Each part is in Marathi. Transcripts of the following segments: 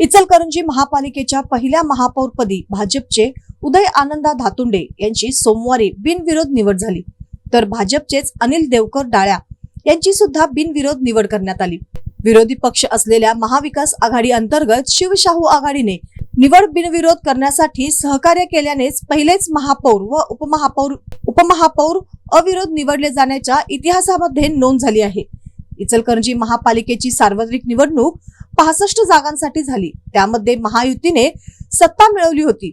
इचलकरंजी महापालिकेच्या पहिल्या महापौरपदी भाजपचे उदय आनंदा धातुंडे यांची सोमवारी बिनविरोध निवड झाली. तर भाजपचेच अनिल देवकर डाळ्या यांची सुद्धा बिनविरोध निवड करण्यात आली. विरोधी पक्ष असलेल्या महाविकास आघाडी अंतर्गत शिवशाहू आघाडीने निवड बिनविरोध करण्यासाठी सहकार्य केल्यानेच पहिलेच महापौर व उपमहापौर उपमहापौर अविरोध निवडले जाण्याच्या इतिहासामध्ये नोंद झाली आहे. इचलकरंजी महापालिकेची सार्वत्रिक निवडणूक पासष्ट जागांसाठी झाली. त्यामध्ये महायुतीने सत्ता मिळवली होती.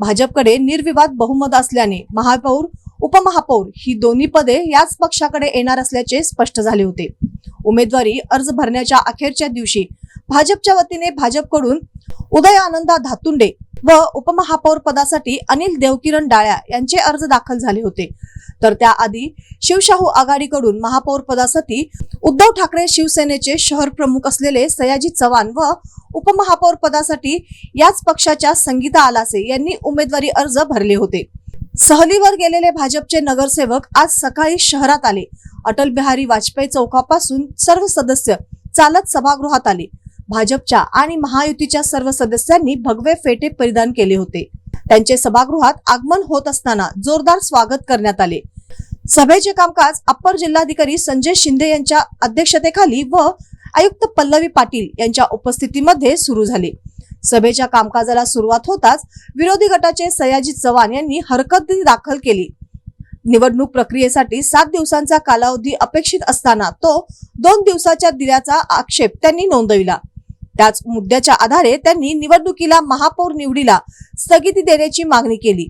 भाजपकडे निर्विवाद बहुमत असल्याने महापौर उपमहापौर ही दोन्ही पदे याच पक्षाकडे येणार असल्याचे स्पष्ट झाले होते. उमेदवारी अर्ज भरण्याच्या अखेरच्या दिवशी भाजपच्या वतीने भाजपकडून उदय आनंदा धातुंडे व उपमहापौर पदासाठी अनिल देवकिरण डाळ्या यांचे अर्ज दाखल झाले होते. तर त्याआधी शिवशाहू आघाडीकडून महापौर पदासाठी उद्धव ठाकरे शिवसेनेचे शहर प्रमुख असलेले सयाजी चव्हाण व उपमहापौर पदासाठी याच पक्षाच्या संगीता आलासे यांनी उमेदवारी अर्ज भरले होते. सहलीवर गेलेले भाजपचे नगरसेवक आज सकाळी शहरात आले. अटल बिहारी वाजपेयी चौकापासून सर्व सदस्य चालत सभागृहात आले. भाजपच्या आणि महायुतीच्या सर्व सदस्यांनी भगवे फेटे परिधान केले होते. त्यांचे सभागृहात आगमन होत असताना जोरदार स्वागत करण्यात आले. सभेचे कामकाज अप्पर जिल्हाधिकारी संजय शिंदे यांच्या अध्यक्षतेखाली व आयुक्त पल्लवी पाटील यांच्या उपस्थितीमध्ये सुरू झाले. सभेच्या कामकाजाला सुरुवात होताच विरोधी गटाचे सयाजी चव्हाण यांनी हरकत दाखल केली. निवडणूक प्रक्रियेसाठी सात दिवसांचा कालावधी अपेक्षित असताना तो दोन दिवसाच्या दिल्याचा आक्षेप त्यांनी नोंदविला. त्याच मुद्द्याच्या आधारे त्यांनी निवडणुकीला महापौर निवडीला स्थगिती देण्याची मागणी केली.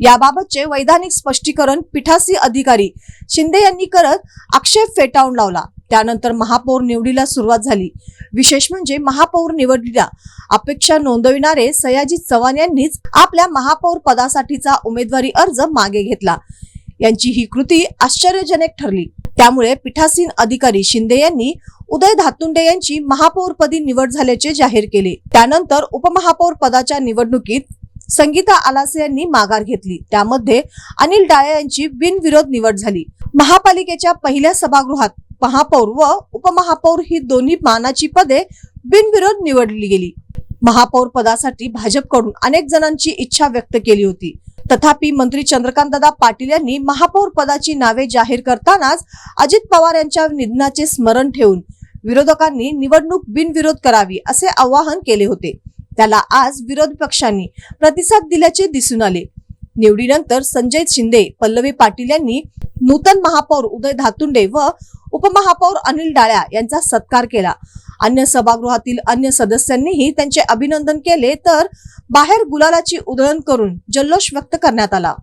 याबाबतचे वैधानिक स्पष्टीकरण पीठासी अधिकारी शिंदे यांनी करत आक्षेप फेटाळून लावला. त्यानंतर महापौर निवडीला सुरुवात झाली. विशेष म्हणजे महापौर निवडीला अपेक्षा नोंदविणारे सयाजी चव्हाण यांनीच आपल्या महापौर पदासाठीचा उमेदवारी अर्ज मागे घेतला. यांची ही कृती आश्चर्यजनक ठरली. त्यामुळे पीठासीन अधिकारी शिंदे यांनी उदय धातुंडे यांची महापौरपदी निवड झाल्याचे जाहीर केले. त्यानंतर उपमहापौर पदाच्या निवडणुकीत संगीता आलासे यांनी माघार घेतली. त्यामध्ये अनिल डाळे यांची बिनविरोध निवड झाली. महापालिकेच्या पहिल्या सभागृहात महापौर व उपमहापौर ही दोन्ही मानाची पदे बिनविरोध निवडली गेली. महापौर पदासाठी भाजपकडून अनेक जणांची इच्छा व्यक्त केली होती. तथापि मंत्री चंद्रकांतदादा पाटील यांनी महापौर पदाची नावे जाहीर करतानाच अजित पवार यांच्या निधनाचे स्मरण ठेवून विरोधकांनी निवडणूक बिनविरोध करावी असे आवाहन केले होते. त्याला आज विरोध पक्षांनी प्रतिसाद दिल्याचे दिसून आले. निवडीनंतर संजय शिंदे पल्लवी पाटील यांनी नूतन महापौर उदय धातुंडे व उपमहापौर अनिल डाळ्या यांचा सत्कार केला. अन्य सभागृहातील अन्य सदस्यांनीही त्यांचे अभिनंदन केले तर बाहेर गुलालाची उधळण करून जल्लोष व्यक्त करण्यात आला.